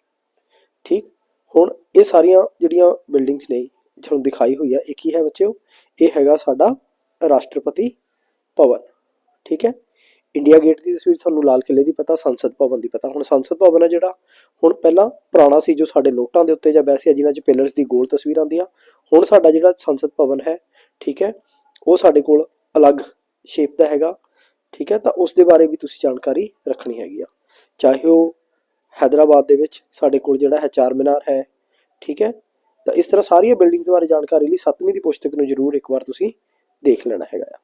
A: ਠੀਕ? ਹੁਣ ਇਹ ਸਾਰੀਆਂ ਜਿਹੜੀਆਂ ਬਿਲਡਿੰਗਸ ਨੇ, ਤੁਹਾਨੂੰ ਦਿਖਾਈ ਹੋਈ ਆ, ਇੱਕ ਹੀ ਹੈ ਬੱਚਿਓ, ਇਹ ਹੈਗਾ ਸਾਡਾ ਰਾਸ਼ਟਰਪਤੀ ਭਵਨ, ਠੀਕ ਹੈ? ਇੰਡੀਆ ਗੇਟ ਦੀ ਤਸਵੀਰ ਤੁਹਾਨੂੰ ਲਾਲ ਕਿਲੇ ਦੀ ਪਤਾ, ਸੰਸਦ ਭਵਨ ਦੀ ਪਤਾ। ਹੁਣ ਸੰਸਦ ਭਵਨ ਹੈ ਜਿਹੜਾ, ਹੁਣ ਪਹਿਲਾਂ ਪੁਰਾਣਾ ਸੀ ਜੋ ਸਾਡੇ ਨੋਟਾਂ ਦੇ ਉੱਤੇ ਜਾਂ ਵੈਸੇ ਆ, ਜਿਨ੍ਹਾਂ 'ਚ ਪਿਲਰਸ ਦੀ ਗੋਲ ਤਸਵੀਰਾਂ ਆਉਂਦੀ ਹੁਣ ਸਾਡਾ ਜਿਹੜਾ ਸੰਸਦ ਭਵਨ ਹੈ, ਠੀਕ ਹੈ, ਉਹ ਸਾਡੇ ਕੋਲ ਅਲੱਗ ਸ਼ੇਪ ਦਾ ਹੈਗਾ, ਠੀਕ ਹੈ। ਤਾਂ ਉਸ ਦੇ ਬਾਰੇ ਵੀ ਤੁਸੀਂ ਜਾਣਕਾਰੀ ਰੱਖਣੀ ਹੈਗੀ ਆ। ਚਾਹੇ ਉਹ ਹੈਦਰਾਬਾਦ ਦੇ ਵਿੱਚ ਸਾਡੇ ਕੋਲ ਜਿਹੜਾ ਹੈ ਚਾਰ ਮੀਨਾਰ ਹੈ, ਠੀਕ ਹੈ। ਤਾਂ ਇਸ ਤਰ੍ਹਾਂ ਸਾਰੀਆਂ ਬਿਲਡਿੰਗਸ ਬਾਰੇ ਜਾਣਕਾਰੀ ਲਈ ਸੱਤਵੀਂ ਦੀ ਪੁਸਤਕ ਨੂੰ ਜ਼ਰੂਰ ਇੱਕ ਵਾਰ ਤੁਸੀਂ ਦੇਖ ਲੈਣਾ ਹੈਗਾ ਆ,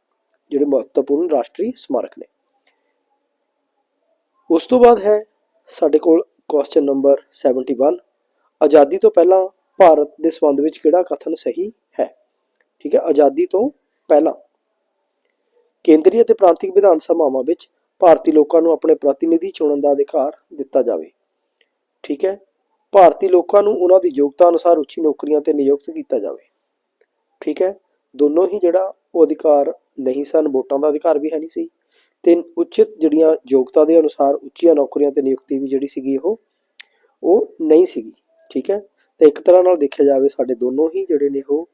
A: ਜਿਹੜੇ ਮਹੱਤਵਪੂਰਨ ਰਾਸ਼ਟਰੀ ਸਮਾਰਕ ਨੇ। ਉਸ ਤੋਂ ਬਾਅਦ ਹੈ ਸਾਡੇ ਕੋਲ ਕੁਐਸਚਨ ਨੰਬਰ 71 ਆਜ਼ਾਦੀ ਤੋਂ ਪਹਿਲਾਂ ਭਾਰਤ ਦੇ ਸੰਬੰਧ ਵਿੱਚ ਕਿਹੜਾ ਕਥਨ ਸਹੀ ਹੈ? ਠੀਕ ਹੈ, ਆਜ਼ਾਦੀ ਤੋਂ ਪਹਿਲਾਂ। ਕੇਂਦਰੀ ਅਤੇ ਪ੍ਰਾਂਤਿਕ ਵਿਧਾਨ ਸਭਾਵਾਂ ਵਿੱਚ ਭਾਰਤੀ ਲੋਕਾਂ ਨੂੰ ਆਪਣੇ ਪ੍ਰਤੀਨਿਧੀ ਚੁਣਨ ਦਾ ਅਧਿਕਾਰ ਦਿੱਤਾ ਜਾਵੇ। ਠੀਕ ਹੈ, ਭਾਰਤੀ ਲੋਕਾਂ ਨੂੰ ਉਹਨਾਂ ਦੀ ਯੋਗਤਾ ਅਨੁਸਾਰ ਉੱਚੀ ਨੌਕਰੀਆਂ ਤੇ ਨਿਯੁਕਤ ਕੀਤਾ ਜਾਵੇ। ਠੀਕ ਹੈ, ਦੋਨੋਂ ਹੀ ਜਿਹੜਾ ਉਹ ਅਧਿਕਾਰ ਨਹੀਂ ਸਨ, ਵੋਟਾਂ ਦਾ ਅਧਿਕਾਰ ਵੀ ਹੈ ਨਹੀਂ ਸੀ। ਤੇ ਉਚਿਤ ਜਿਹੜੀਆਂ ਯੋਗਤਾ ਦੇ ਅਨੁਸਾਰ ਉੱਚੀਆਂ ਨੌਕਰੀਆਂ ਤੇ ਨਿਯੁਕਤੀ ਵੀ ਜਿਹੜੀ ਸੀਗੀ ਉਹ ਉਹ ਨਹੀਂ ਸੀਗੀ, ਠੀਕ ਹੈ? ਤਾਂ ਇੱਕ ਤਰ੍ਹਾਂ ਨਾਲ ਦੇਖਿਆ ਜਾਵੇ ਸਾਡੇ ਦੋਨੋਂ ਹੀ ਜਿਹੜੇ ਨੇ ਉਹ,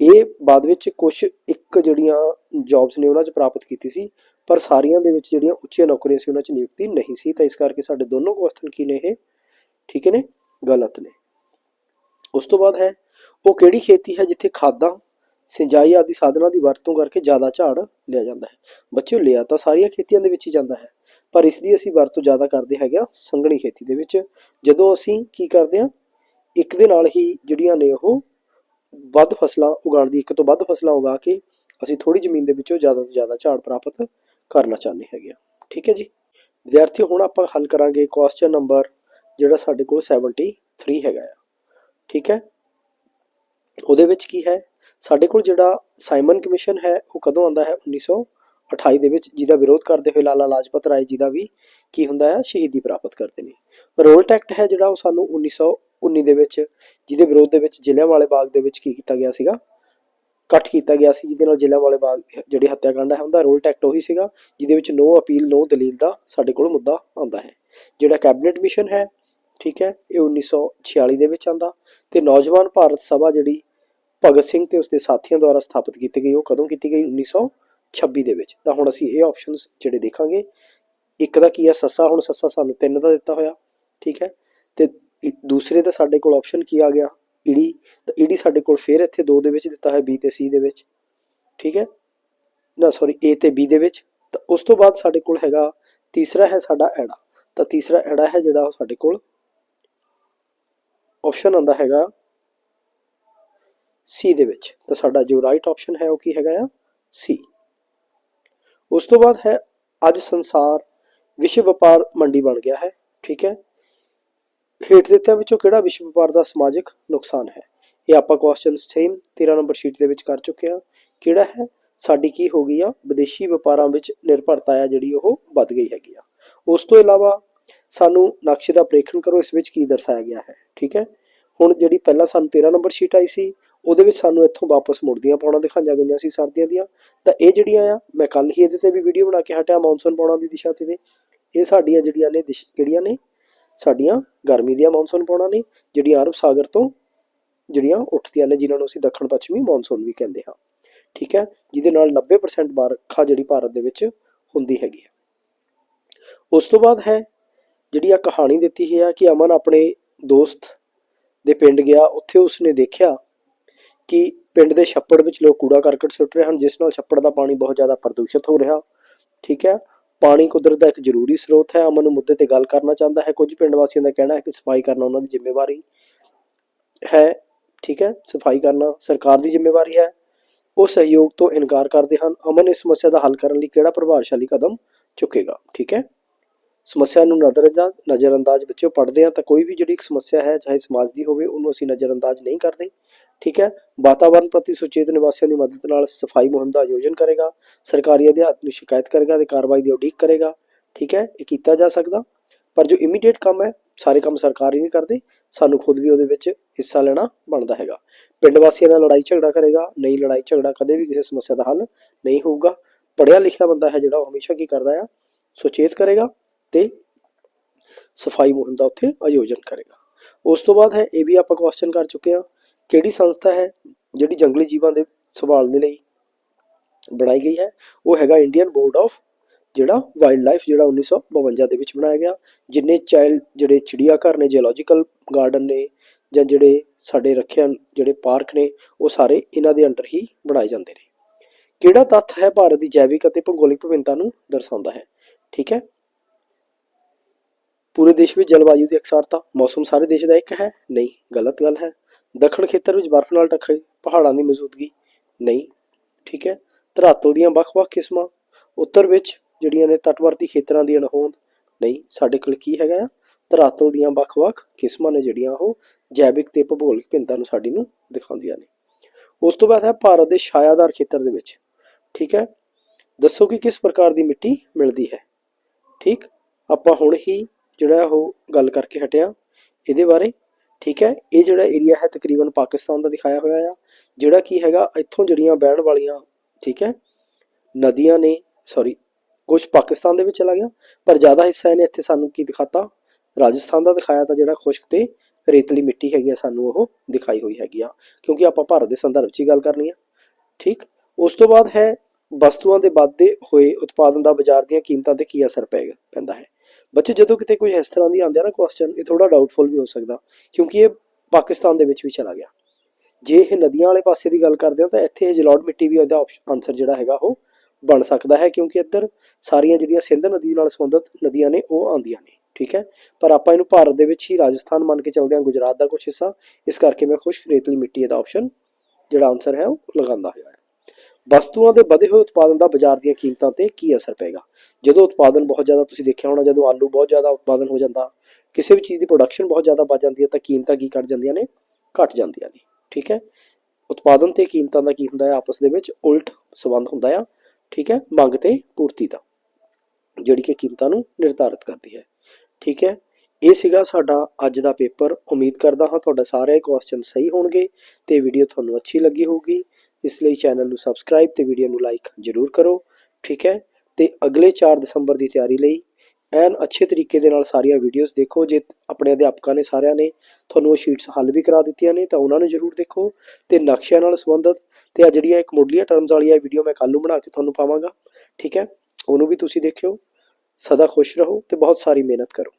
A: ਇਹ ਬਾਅਦ ਵਿੱਚ ਕੁਝ ਇੱਕ ਜਿਹੜੀਆਂ ਜੌਬਸ ਨੇ ਉਹਨਾਂ 'ਚ ਪ੍ਰਾਪਤ ਕੀਤੀ ਸੀ, ਪਰ ਸਾਰੀਆਂ ਦੇ ਵਿੱਚ ਜਿਹੜੀਆਂ ਉੱਚੀਆਂ ਨੌਕਰੀਆਂ ਸੀ ਉਹਨਾਂ 'ਚ ਨਿਯੁਕਤੀ ਨਹੀਂ ਸੀ, ਤਾਂ ਇਸ ਕਰਕੇ ਸਾਡੇ ਦੋਨੋਂ ਕੁਐਸਚਨ ਕੀ ਨੇ ਇਹ? ਠੀਕ ਨੇ? ਗਲਤ ਨੇ। ਉਸ ਤੋਂ ਬਾਅਦ ਹੈ, ਉਹ ਕਿਹੜੀ ਖੇਤੀ ਹੈ ਜਿੱਥੇ ਖਾਦਾਂ ਸਿੰਜਾਈ ਆਦਿ ਸਾਧਨਾਂ ਦੀ ਵਰਤੋਂ ਕਰਕੇ ਜ਼ਿਆਦਾ ਝਾੜ ਲਿਆ ਜਾਂਦਾ ਹੈ। ਬੱਚਿਓ, ਲਿਆ ਤਾਂ ਸਾਰੀਆਂ ਖੇਤੀਆਂ ਦੇ ਵਿੱਚ ਹੀ ਜਾਂਦਾ ਹੈ, ਪਰ ਇਸ ਦੀ ਅਸੀਂ ਵਰਤੋਂ ਜ਼ਿਆਦਾ ਕਰਦੇ ਹੈਗੇ ਆ ਸੰਘਣੀ ਖੇਤੀ ਦੇ ਵਿੱਚ। ਜਦੋਂ ਅਸੀਂ ਕੀ ਕਰਦੇ ਆ ਇੱਕ ਦੇ ਨਾਲ ਹੀ ਜਿਹੜੀਆਂ ਨੇ ਉਹ ਵੱਧ ਫਸਲਾਂ ਉਗਾਉਣ ਦੀ, ਇੱਕ ਤੋਂ ਵੱਧ ਫਸਲਾਂ ਉਗਾ ਕੇ ਅਸੀਂ ਥੋੜੀ ਜ਼ਮੀਨ ਦੇ ਵਿੱਚੋਂ ਜ਼ਿਆਦਾ ਤੋਂ ਜ਼ਿਆਦਾ ਝਾੜ ਪ੍ਰਾਪਤ ਕਰਨਾ ਚਾਹੁੰਦੇ ਹੈਗੇ ਆ ਠੀਕ ਹੈ ਜੀ? ਵਿਦਿਆਰਥੀ, ਹੁਣ ਆਪਾਂ ਹੱਲ ਕਰਾਂਗੇ ਕੁਐਸਚਨ ਨੰਬਰ ਜਿਹੜਾ ਸਾਡੇ ਕੋਲ 73 ਹੈਗਾ ਆ। ਠੀਕ ਹੈ? ਉਹਦੇ ਵਿੱਚ ਕੀ ਹੈ? ਸਾਡੇ ਕੋਲ ਜਿਹੜਾ ਸਾਈਮਨ ਕਮਿਸ਼ਨ ਹੈ, ਉਹ ਕਦੋਂ ਆਉਂਦਾ ਹੈ? 1928 ਦੇ ਵਿੱਚ ਜਿਹਦਾ ਵਿਰੋਧ ਕਰਦੇ ਹੋਏ ਲਾਲਾ ਲਾਜਪਤ ਰਾਏ ਜੀ ਦਾ ਵੀ ਕੀ ਹੁੰਦਾ ਹੈ? ਸ਼ਹੀਦੀ ਪ੍ਰਾਪਤ ਕਰਦੇ ਨੇ। ਰੋਲਟ ਐਕਟ ਹੈ ਜਿਹੜਾ, ਉਹ ਸਾਨੂੰ 1919 ਦੇ ਵਿੱਚ, ਜਿਹਦੇ ਵਿਰੋਧ ਦੇ ਵਿੱਚ ਜ਼ਿਲ੍ਹਿਆਂਵਾਲੇ ਬਾਗ ਦੇ ਵਿੱਚ ਕੀ ਕੀਤਾ ਗਿਆ ਸੀਗਾ? ਕੱਟ ਕੀਤਾ ਗਿਆ ਸੀ, ਜਿਹਦੇ ਨਾਲ ਜ਼ਿਲ੍ਹਿਆਂਵਾਲੇ ਬਾਗ ਦੀ ਜਿਹੜੀ ਹੱਤਿਆਕਾਂਡ ਹੈ, ਉਹਦਾ ਰੋਲਟ ਐਕਟ ਉਹੀ ਸੀਗਾ, ਜਿਹਦੇ ਵਿੱਚ ਨੋ ਅਪੀਲ, ਨੋ ਦਲੀਲ ਦਾ ਸਾਡੇ ਕੋਲ ਮੁੱਦਾ ਆਉਂਦਾ ਹੈ। ਜਿਹੜਾ ਕੈਬਨਿਟ ਮਿਸ਼ਨ ਹੈ, ਠੀਕ ਹੈ, ਇਹ 1946 ਦੇ ਵਿੱਚ ਆਂਦਾ ਤੇ ਨੌਜਵਾਨ ਭਾਰਤ ਸਭਾ ਜਿਹੜੀ ਭਗਤ ਸਿੰਘ ਤੇ ਉਸਦੇ ਸਾਥੀਆਂ ਦੁਆਰਾ ਸਥਾਪਿਤ ਕੀਤੀ ਗਈ, ਉਹ ਕਦੋਂ ਕੀਤੀ ਗਈ? 1926 ਦੇ ਵਿੱਚ। ਤਾਂ ਹੁਣ ਅਸੀਂ ਇਹ ਆਪਸ਼ਨਸ ਜਿਹੜੇ ਦੇਖਾਂਗੇ, ਇੱਕ ਦਾ ਕੀ ਹੈ ਸੱਸਾ। ਹੁਣ ਸੱਸਾ ਸਾਨੂੰ ਤਿੰਨ ਦਾ ਦਿੱਤਾ ਹੋਇਆ, ਠੀਕ ਹੈ? ਤੇ ਦੂਸਰੇ ਦਾ ਸਾਡੇ ਕੋਲ ਆਪਸ਼ਨ ਕੀ ਆ ਗਿਆ? ਈੜੀ ਤਾਂ ਈੜੀ ਸਾਡੇ ਕੋਲ ਫਿਰ ਇੱਥੇ ਦੋ ਦੇ ਵਿੱਚ ਦਿੱਤਾ ਹੈ ਬੀ ਤੇ ਸੀ ਦੇ ਵਿੱਚ, ਠੀਕ ਹੈ? ਨਾ ਸੌਰੀ ਏ ਤੇ ਬੀ ਦੇ ਵਿੱਚ। ਤਾਂ ਉਸ ਤੋਂ ਬਾਅਦ ਸਾਡੇ ਕੋਲ ਹੈਗਾ, ਤੀਸਰਾ ਹੈ ਸਾਡਾ ਐੜਾ। ਤਾਂ ਤੀਸਰਾ ਐੜਾ ਹੈ ਜਿਹੜਾ ਉਹ ਸਾਡੇ ਕੋਲ ਆਪਸ਼ਨ ਆਂਦਾ ਹੈਗਾ ਸੀ ਦੇ ਵਿੱਚ। ਤਾਂ ਸਾਡਾ ਜੋ ਰਾਈਟ ਆਪਸ਼ਨ ਹੈ ਉਹ ਕੀ ਹੈਗਾ ਆ? ਸੀ ਉਸ ਤੋਂ ਬਾਅਦ ਹੈ, ਅੱਜ ਸੰਸਾਰ, ਵਿਸ਼ਵ ਵਪਾਰ ਮੰਡੀ ਬਣ ਗਿਆ ਹੈ, ਠੀਕ ਹੈ? ਹੇਠ ਦਿੱਤਿਆਂ ਵਿੱਚੋਂ ਕਿਹੜਾ ਵਿਸ਼ਵ ਵਪਾਰ ਦਾ ਸਮਾਜਿਕ ਨੁਕਸਾਨ ਹੈ? ਇਹ ਆਪਾਂ ਕੁਐਸਚਨ ਸੇਮ 13 ਨੰਬਰ ਸ਼ੀਟ ਦੇ ਵਿੱਚ ਕਰ ਚੁੱਕੇ ਹਾਂ। ਕਿਹੜਾ ਹੈ? ਸਾਡੀ ਕੀ ਹੋ ਗਈ ਆ? ਵਿਦੇਸ਼ੀ ਵਪਾਰਾਂ ਵਿੱਚ ਨਿਰਭਰਤਾ ਆ ਜਿਹੜੀ ਉਹ ਵੱਧ ਗਈ ਹੈਗੀ ਆ। ਉਸ ਤੋਂ ਇਲਾਵਾ ਸਾਨੂੰ ਨਕਸ਼ੇ ਦਾ ਪ੍ਰੇਖਣ ਕਰੋ, ਇਸ ਵਿੱਚ ਕੀ ਦਰਸਾਇਆ ਗਿਆ ਹੈ, ਠੀਕ ਹੈ? ਹੁਣ ਜਿਹੜੀ ਪਹਿਲਾਂ ਸਾਨੂੰ 13 ਨੰਬਰ ਸ਼ੀਟ ਆਈ ਸੀ ਉਹਦੇ ਵਿੱਚ ਸਾਨੂੰ ਇੱਥੋਂ ਵਾਪਸ ਮੁੜਦੀਆਂ ਪਾਉਣਾ ਦਿਖਾਈਆਂ ਗਈਆਂ ਸੀ ਸਰਦੀਆਂ ਦੀਆਂ। ਤਾਂ ਇਹ ਜਿਹੜੀਆਂ ਆ, ਮੈਂ ਕੱਲ ਹੀ ਇਹਦੇ ਤੇ ਵੀ ਵੀਡੀਓ ਬਣਾ ਕੇ ਹਟਿਆ ਮੌਨਸੂਨ ਪਾਉਣਾ ਦੀ ਦਿਸ਼ਾ ਤੇ। ਇਹ ਸਾਡੀਆਂ ਜਿਹੜੀਆਂ ਨੇ ਦਿਸ਼- ਕਿਹੜੀਆਂ ਨੇ? ਸਾਡੀਆਂ ਗਰਮੀ ਦੀਆਂ ਮੌਨਸੂਨ ਪਾਉਣਾ ਨੇ, ਜਿਹੜੀਆਂ ਅਰਬ ਸਾਗਰ ਤੋਂ ਜਿਹੜੀਆਂ ਉੱਠਦੀਆਂ ਨੇ, ਜਿਨ੍ਹਾਂ ਨੂੰ ਅਸੀਂ ਦੱਖਣ ਪੱਛਮੀ ਮੌਨਸੂਨ ਵੀ ਕਹਿੰਦੇ ਹਾਂ। ਠੀਕ ਹੈ? ਜਿਹਦੇ ਨਾਲ 90% ਵਰਖਾ ਜਿਹੜੀ ਭਾਰਤ ਦੇ ਵਿੱਚ ਹੁੰਦੀ ਹੈਗੀ ਹੈ। ਉਸ ਤੋਂ ਬਾਅਦ ਹੈ ਜਿਹੜੀ ਆ ਕਹਾਣੀ ਦਿੱਤੀ ਹੈ ਕਿ ਅਮਨ ਆਪਣੇ ਦੋਸਤ ਦੇ ਪਿੰਡ ਗਿਆ, ਉੱਥੇ ਉਸਨੇ ਦੇਖਿਆ ਕਿ ਪਿੰਡ ਦੇ ਛੱਪੜ ਵਿੱਚ ਲੋਕ ਕੂੜਾ ਕਰਕਟ ਸੁੱਟ ਰਹੇ ਹਨ, ਜਿਸ ਨਾਲ ਛੱਪੜ ਦਾ ਪਾਣੀ ਬਹੁਤ ਜ਼ਿਆਦਾ ਪ੍ਰਦੂਸ਼ਿਤ ਹੋ ਰਿਹਾ। ਠੀਕ ਹੈ? ਪਾਣੀ ਕੁਦਰਤ ਦਾ ਇੱਕ ਜ਼ਰੂਰੀ ਸਰੋਤ ਹੈ। ਅਮਨ ਮੁੱਦੇ ਤੇ ਗੱਲ ਕਰਨਾ ਚਾਹੁੰਦਾ ਹੈ। ਕੁਝ ਪਿੰਡ ਵਾਸੀਆਂ ਦਾ ਕਹਿਣਾ ਹੈ ਕਿ ਸਫ਼ਾਈ ਕਰਨਾ ਉਹਨਾਂ ਦੀ ਜ਼ਿੰਮੇਵਾਰੀ ਹੈ। ਠੀਕ ਹੈ? ਸਫ਼ਾਈ ਕਰਨਾ ਸਰਕਾਰ ਦੀ ਜ਼ਿੰਮੇਵਾਰੀ ਹੈ। ਉਹ ਸਹਿਯੋਗ ਤੋਂ ਇਨਕਾਰ ਕਰਦੇ ਹਨ। ਅਮਨ ਇਸ ਸਮੱਸਿਆ ਦਾ ਹੱਲ ਕਰਨ ਲਈ ਕਿਹੜਾ ਪ੍ਰਭਾਵਸ਼ਾਲੀ ਕਦਮ ਚੁੱਕੇਗਾ? ਠੀਕ ਹੈ? ਸਮੱਸਿਆ ਨੂੰ ਨਜ਼ਰਅੰਦਾਜ਼ ਨਜ਼ਰਅੰਦਾਜ਼ ਵਿੱਚੋਂ ਪੜਦੇ ਆ ਤਾਂ ਕੋਈ ਵੀ ਜਿਹੜੀ ਇੱਕ ਸਮੱਸਿਆ ਹੈ, ਚਾਹੇ ਸਮਾਜ ਦੀ ਹੋਵੇ, ਉਹਨੂੰ ਅਸੀਂ ਨਜ਼ਰਅੰਦਾਜ਼ ਨਹੀਂ ਕਰਦੇ। ਠੀਕ ਹੈ? ਵਾਤਾਵਰਣ ਪ੍ਰਤੀ ਸੁਚੇਤ ਨਿਵਾਸੀਆਂ ਦੀ ਮਦਦ ਨਾਲ ਸਫ਼ਾਈ ਮੁਹਿੰਮ ਦਾ ਆਯੋਜਨ ਕਰੇਗਾ। ਸਰਕਾਰੀ ਅਧਿਆਤ ਨੂੰ ਸ਼ਿਕਾਇਤ ਕਰੇਗਾ ਤੇ ਕਾਰਵਾਈ ਦੀ ਉਡੀਕ ਕਰੇਗਾ। ਠੀਕ ਹੈ? ਇਹ ਕੀਤਾ ਜਾ ਸਕਦਾ। ਪਰ ਜੋ ਇਮੀਡੀਏਟ ਕੰਮ ਹੈ, ਸਾਰੇ ਕੰਮ ਸਰਕਾਰ ਹੀ ਨਹੀਂ ਕਰਦੇ। ਸਾਨੂੰ ਖੁਦ ਵੀ ਉਹਦੇ ਵਿੱਚ ਹਿੱਸਾ ਲੈਣਾ ਬਣਦਾ ਹੈਗਾ। ਪਿੰਡ ਵਾਸੀਆਂ ਨਾਲ ਲੜਾਈ ਝਗੜਾ ਕਰੇਗਾ। ਨਹੀਂ, ਲੜਾਈ ਝਗੜਾ ਕਦੇ ਵੀ ਕਿਸੇ ਸਮੱਸਿਆ ਦਾ ਹੱਲ ਨਹੀਂ ਹੋਊਗਾ। ਪੜਿਆ ਲਿਖਿਆ ਬੰਦਾ ਹੈ ਜਿਹੜਾ, ਉਹ ਹਮੇਸ਼ਾ ਕੀ ਕਰਦਾ ਆ? ਸੁਚੇਤ ਕਰੇਗਾ ਤੇ ਸਫ਼ਾਈ ਮੁਹਿੰਮ ਦਾ ਉੱਥੇ ਆਯੋਜਨ ਕਰੇਗਾ। ਉਸ ਤੋਂ ਬਾਅਦ ਹੈ, ਇਹ ਵੀ ਆਪਾਂ ਕੁਐਸਚਨ ਕਰ ਚੁੱਕੇ ਹਾਂ। ਕਿਹੜੀ ਸੰਸਥਾ ਹੈ ਜਿਹੜੀ ਜੰਗਲੀ ਜੀਵਾਂ ਦੇ ਸੰਭਾਲ ਦੇ ਲਈ ਬਣਾਈ ਗਈ ਹੈ? ਉਹ ਹੈਗਾ ਇੰਡੀਅਨ ਬੋਰਡ ਆਫ ਜਿਹੜਾ ਵਾਈਲਡ ਲਾਈਫ ਜਿਹੜਾ 1952 ਦੇ ਵਿੱਚ ਬਣਾਇਆ ਗਿਆ, ਜਿੰਨੇ ਚਾਈਲਡ ਜਿਹੜੇ ਚਿੜੀਆ ਘਰ ਨੇ ਜੀਓਲੋਜੀਕਲ ਗਾਰਡਨ ਨੇ ਜਾਂ ਜਿਹੜੇ ਸਾਡੇ ਰੱਖਿਆ ਜਿਹੜੇ ਪਾਰਕ ਨੇ, ਉਹ ਸਾਰੇ ਇਹਨਾਂ ਦੇ ਅੰਡਰ ਹੀ ਬਣਾਏ ਜਾਂਦੇ ਨੇ। ਕਿਹੜਾ ਤੱਥ ਹੈ ਭਾਰਤ ਦੀ ਜੈਵਿਕ ਅਤੇ ਭੂਗੋਲਿਕ ਵਿਭਿੰਨਤਾ ਨੂੰ ਦਰਸਾਉਂਦਾ ਹੈ? ਠੀਕ ਹੈ? ਪੂਰੇ ਦੇਸ਼ ਵਿੱਚ ਜਲਵਾਯੂ ਦੀ ਇਕਸਾਰਤਾ ਮੌਸਮ ਸਾਰੇ ਦੇਸ਼ ਦਾ ਇੱਕ ਹੈ? ਨਹੀਂ, ਗਲਤ ਗੱਲ ਹੈ। ਦੱਖਣ ਖੇਤਰ ਵਿੱਚ ਬਰਫ਼ ਨਾਲ ਢਕੇ ਪਹਾੜਾਂ ਦੀ ਮੌਜੂਦਗੀ ਨਹੀਂ, ਠੀਕ ਹੈ? ਧਰਾਤਲ ਦੀਆਂ ਵੱਖ-ਵੱਖ ਕਿਸਮਾਂ, ਉੱਤਰ ਵਿੱਚ ਜਿਹੜੀਆਂ ਨੇ ਤਟਵਰਤੀ ਖੇਤਰਾਂ ਦੀ ਅਣਹੋਂਦ ਨਹੀਂ, ਸਾਡੇ ਕੋਲ ਕੀ ਹੈਗਾ ਆ? ਧਰਾਤਲ ਦੀਆਂ ਵੱਖ-ਵੱਖ ਕਿਸਮਾਂ ਨੇ ਜਿਹੜੀਆਂ ਉਹ ਜੈਵਿਕ ਤੇ ਭੂਗੋਲਿਕ ਭਿੰਨਤਾ ਨੂੰ ਸਾਡੀ ਨੂੰ ਦਿਖਾਉਂਦੀਆਂ ਨੇ। ਉਸ ਤੋਂ ਬਾਅਦ ਹੈ ਭਾਰਤ ਦੇ ਛਾਇਆਦਾਰ ਖੇਤਰ ਦੇ ਵਿੱਚ, ਠੀਕ ਹੈ? ਦੱਸੋ ਕਿ ਕਿਸ ਪ੍ਰਕਾਰ ਦੀ ਮਿੱਟੀ ਮਿਲਦੀ ਹੈ? ਠੀਕ? ਆਪਾਂ ਹੁਣ ਹੀ ਜਿਹੜਾ ਉਹ ਗੱਲ ਕਰਕੇ ਹਟਿਆ। ਇਹਦੇ ਬਾਰੇ ਠੀਕ ਹੈ? ਇਹ ਜਿਹੜਾ ਏਰੀਆ ਹੈ ਤਕਰੀਬਨ ਪਾਕਿਸਤਾਨ ਦਾ ਦਿਖਾਇਆ ਹੋਇਆ ਆ, ਜਿਹੜਾ ਕੀ ਹੈਗਾ, ਇੱਥੋਂ ਜਿਹੜੀਆਂ ਬਹਿਣ ਵਾਲੀਆਂ, ਠੀਕ ਹੈ, ਨਦੀਆਂ ਨੇ ਸੌਰੀ ਕੁਝ ਪਾਕਿਸਤਾਨ ਦੇ ਵਿੱਚ ਚਲਾ ਗਿਆ, ਪਰ ਜ਼ਿਆਦਾ ਹਿੱਸਾ ਇਹਨੇ ਇੱਥੇ ਸਾਨੂੰ ਕੀ ਦਿਖਾਤਾ? ਰਾਜਸਥਾਨ ਦਾ ਦਿਖਾਇਆ ਤਾਂ ਜਿਹੜਾ ਖੁਸ਼ਕ ਤੇ ਰੇਤਲੀ ਮਿੱਟੀ ਹੈਗੀ ਆ, ਸਾਨੂੰ ਉਹ ਦਿਖਾਈ ਹੋਈ ਹੈਗੀ ਆ, ਕਿਉਂਕਿ ਆਪਾਂ ਭਾਰਤ ਦੇ ਸੰਦਰਭ 'ਚ ਹੀ ਗੱਲ ਕਰਨੀ ਆ, ਠੀਕ? ਉਸ ਤੋਂ ਬਾਅਦ ਹੈ, ਵਸਤੂਆਂ ਦੇ ਵੱਧਦੇ ਹੋਏ ਉਤਪਾਦਨ ਦਾ ਬਾਜ਼ਾਰ ਦੀਆਂ ਕੀਮਤਾਂ ਤੇ ਕੀ ਅਸਰ ਪਏਗਾ ਪੈਂਦਾ ਹੈ? ਬੱਚੇ ਜਦੋਂ ਕਿਤੇ ਕੋਈ ਇਸ ਤਰ੍ਹਾਂ ਦੀ ਆਉਂਦਾ ਨਾ ਕੁਐਸਚਨ ਇਹ ਥੋੜਾ ਡਾਊਟਫੁਲ ਵੀ ਹੋ ਸਕਦਾ, ਕਿਉਂਕਿ ਇਹ ਪਾਕਿਸਤਾਨ ਦੇ ਵਿੱਚ ਵੀ ਚਲਾ ਗਿਆ। ਜੇ ਇਹ ਨਦੀਆਂ ਵਾਲੇ ਪਾਸੇ ਦੀ ਗੱਲ ਕਰਦੇ ਹਾਂ ਤਾਂ ਇੱਥੇ ਇਹ ਜਲੌੜ ਮਿੱਟੀ ਵੀ ਉਹਦਾ ਆਨਸਰ ਜਿਹੜਾ ਹੈਗਾ ਉਹ ਬਣ ਸਕਦਾ ਹੈ, ਕਿਉਂਕਿ ਇੱਧਰ ਸਾਰੀਆਂ ਜਿਹੜੀਆਂ ਸਿੰਧ ਨਦੀ ਨਾਲ ਸੰਬੰਧਿਤ ਨਦੀਆਂ ਨੇ, ਉਹ ਆਉਂਦੀਆਂ ਨੇ, ਠੀਕ ਹੈ? ਪਰ ਆਪਾਂ ਇਹਨੂੰ ਭਾਰਤ ਦੇ ਵਿੱਚ ਹੀ ਰਾਜਸਥਾਨ ਮੰਨ ਕੇ ਚੱਲਦੇ ਹਾਂ, ਗੁਜਰਾਤ ਦਾ ਕੁਝ ਹਿੱਸਾ, ਇਸ ਕਰਕੇ ਮੈਂ ਖੁਸ਼ਕ ਰੇਤਲੀ ਮਿੱਟੀ ਇਹਦਾ ਆਪਸ਼ਨ ਜਿਹੜਾ ਆਨਸਰ ਹੈ ਉਹ ਲਗਾਉਂਦਾ ਹੋਇਆ ਹੈ। ਵਸਤੂਆਂ ਦੇ ਵਧੇ ਹੋਏ ਉਤਪਾਦਨ ਦਾ ਬਾਜ਼ਾਰ ਦੀਆਂ ਕੀਮਤਾਂ ਤੇ ਕੀ ਅਸਰ ਪਏਗਾ? ਜਦੋਂ ਉਤਪਾਦਨ ਬਹੁਤ ਜ਼ਿਆਦਾ ਤੁਸੀਂ ਦੇਖਿਆ ਹੋਣਾ, ਜਦੋਂ ਆਲੂ ਬਹੁਤ ਜ਼ਿਆਦਾ ਉਤਪਾਦਨ ਹੋ ਜਾਂਦਾ, ਕਿਸੇ ਵੀ ਚੀਜ਼ ਦੀ ਪ੍ਰੋਡਕਸ਼ਨ ਬਹੁਤ ਜ਼ਿਆਦਾ ਵੱਧ ਜਾਂਦੀ ਹੈ, ਤਾਂ ਕੀਮਤਾਂ ਕੀ ਘਟ ਜਾਂਦੀਆਂ ਨੇ? ਘਟ ਜਾਂਦੀਆਂ ਨੇ, ਠੀਕ ਹੈ? ਉਤਪਾਦਨ ਤੇ ਕੀਮਤਾਂ ਦਾ ਕੀ ਹੁੰਦਾ ਹੈ? ਆਪਸ ਦੇ ਵਿੱਚ ਉਲਟ ਸੰਬੰਧ ਹੁੰਦਾ ਆ, ਠੀਕ ਹੈ? ਮੰਗ ਤੇ ਪੂਰਤੀ ਦਾ, ਜਿਹੜੀ ਕਿ ਕੀਮਤਾਂ ਨੂੰ ਨਿਰਧਾਰਿਤ ਕਰਦੀ ਹੈ, ਠੀਕ ਹੈ? ਇਹ ਸੀਗਾ ਸਾਡਾ ਅੱਜ ਦਾ ਪੇਪਰ। ਉਮੀਦ ਕਰਦਾ ਹਾਂ ਤੁਹਾਡਾ ਸਾਰੇ ਕੁਐਸਚਨ ਸਹੀ ਹੋਣਗੇ ਤੇ ਵੀਡੀਓ ਤੁਹਾਨੂੰ ਅੱਛੀ ਲੱਗੀ ਹੋਊਗੀ। ਇਸ ਲਈ ਚੈਨਲ ਨੂੰ ਸਬਸਕ੍ਰਾਈਬ ਤੇ ਵੀਡੀਓ ਨੂੰ ਲਾਈਕ ਜ਼ਰੂਰ ਕਰੋ, ਠੀਕ ਹੈ? ਤੇ ਅਗਲੇ 4 ਦਸੰਬਰ ਦੀ ਤਿਆਰੀ ਲਈ। ਐਨ ਅੱਛੇ ਤਰੀਕੇ ਦੇ ਨਾਲ ਸਾਰੀਆਂ ਵੀਡੀਓਜ਼ ਦੇਖੋ। ਜੇ ਆਪਣੇ ਅਧਿਆਪਕਾਂ ਨੇ ਸਾਰਿਆਂ ਨੇ ਤੁਹਾਨੂੰ ਉਹ ਸ਼ੀਟਸ ਹੱਲ ਵੀ ਕਰਾ ਦਿੱਤੀਆਂ ਨੇ, ਤਾਂ ਉਹਨਾਂ ਨੂੰ ਜ਼ਰੂਰ ਦੇਖੋ ਤੇ ਨਕਸ਼ਿਆਂ ਨਾਲ ਸੰਬੰਧਿਤ। ਤੇ ਆ ਜਿਹੜੀਆਂ ਇੱਕ ਮੁੱਢਲੀਆਂ ਟਰਮਸ ਵਾਲੀ ਆ ਵੀਡੀਓ ਮੈਂ ਕੱਲ ਨੂੰ ਬਣਾ ਕੇ ਤੁਹਾਨੂੰ ਪਾਵਾਂਗਾ। ਠੀਕ ਹੈ? ਉਹਨੂੰ ਵੀ ਤੁਸੀਂ ਦੇਖਿਓ। ਸਦਾ ਖੁਸ਼ ਰਹੋ ਤੇ ਬਹੁਤ ਸਾਰੀ ਮਿਹਨਤ ਕਰੋ।